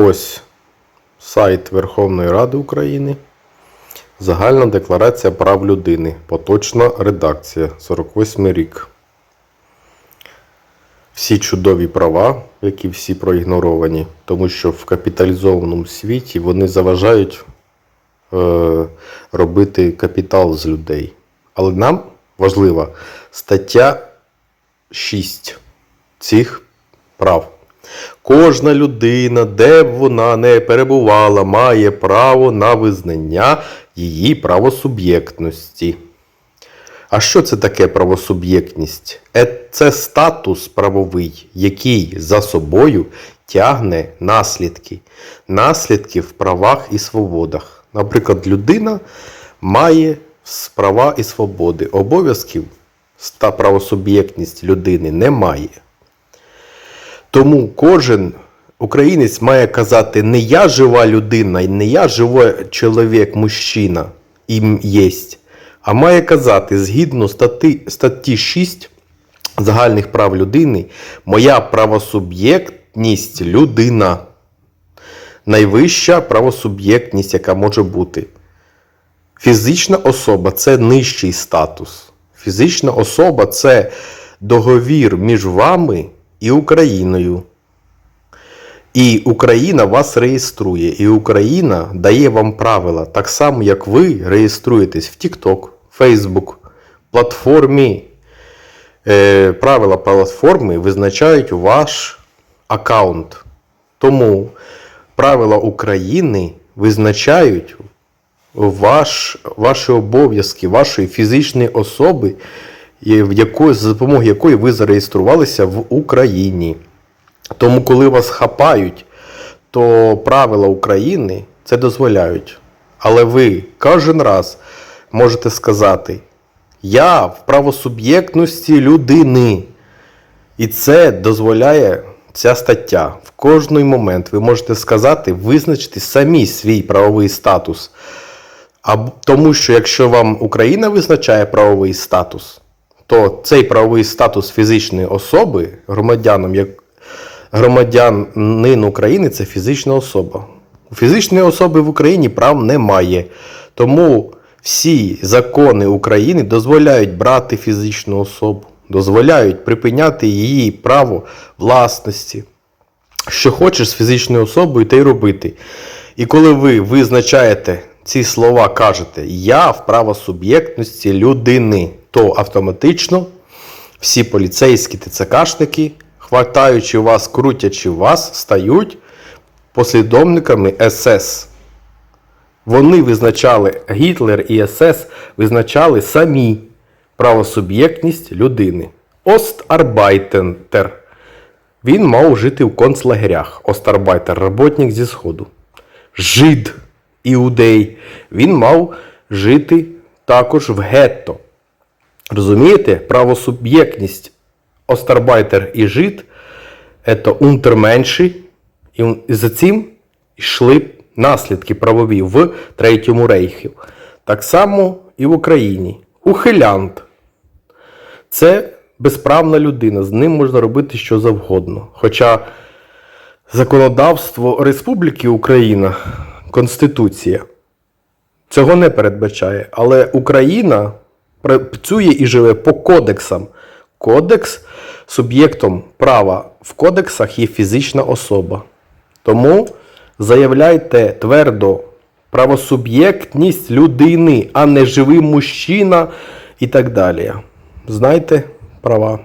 Ось сайт Верховної Ради України. Загальна декларація прав людини. Поточна редакція. 48 рік. Всі чудові права, які всі проігноровані, тому що в капіталізованому світі вони заважають е, робити капітал з людей. Але нам важлива стаття 6 цих прав. Кожна людина, де б вона не перебувала, має право на визнання її правосуб'єктності. А що це таке правосуб'єктність? Е, Це статус правовий, який за собою тягне наслідки. Наслідки в правах і свободах. Наприклад, людина має права і свободи. Обов'язків та правосуб'єктність людини немає. Тому кожен українець має казати не я жива людина, не я живий чоловік, мужчина їм єсть, а має казати згідно статті, статті 6 загальних прав людини, моя правосуб'єктність людина. Найвища правосуб'єктність, яка може бути. Фізична особа це нижчий статус. Фізична особа це договір між вами і Україною. І Україна вас реєструє, і Україна дає вам правила, так само, як ви реєструєтесь в TikTok, Facebook, платформі. Е, правила платформи визначають ваш аккаунт. Тому правила України визначають ваш, ваші обов'язки, вашої фізичної особи, якої, за допомогою якої ви зареєструвалися в Україні. Тому, коли вас хапають, то правила України це дозволяють. Але ви кожен раз можете сказати: Я в правосуб'єктності людини. І це дозволяє ця стаття. В кожний момент ви можете сказати, визначити самі свій правовий статус. А тому що якщо вам Україна визначає правовий статус, то цей правовий статус фізичної особи, громадяном, як громадянин України це фізична особа. У фізичної особи в Україні прав немає. Тому всі закони України дозволяють брати фізичну особу, дозволяють припиняти її право власності. Що хочеш з фізичною особою, те й робити. І коли ви визначаєте ці слова, кажете Я в правосуб'єктності людини, то автоматично всі поліцейські ТЦКшники, хватаючи вас, крутячи вас, стають послідовниками СС. Вони визначали, Гітлер і СС визначали самі правосуб'єктність людини. Остарбайтентер. Він мав жити в концлагерях. Остарбайтер, роботник зі Сходу. Жид, іудей. Він мав жити також в гетто. Розумієте? Правосуб'єктність Остарбайтер і жид це унтерменші, і за цим йшли наслідки правові в Третьому рейхі. Так само і в Україні. Ухилянт це безправна людина, з ним можна робити що завгодно. Хоча законодавство Республіки Україна, Конституція, цього не передбачає. Але Україна працює і живе по кодексам. Кодекс суб'єктом права в кодексах є фізична особа. Тому заявляйте твердо правосуб'єктність людини, а не живий мужчина і так далі. Знайте права.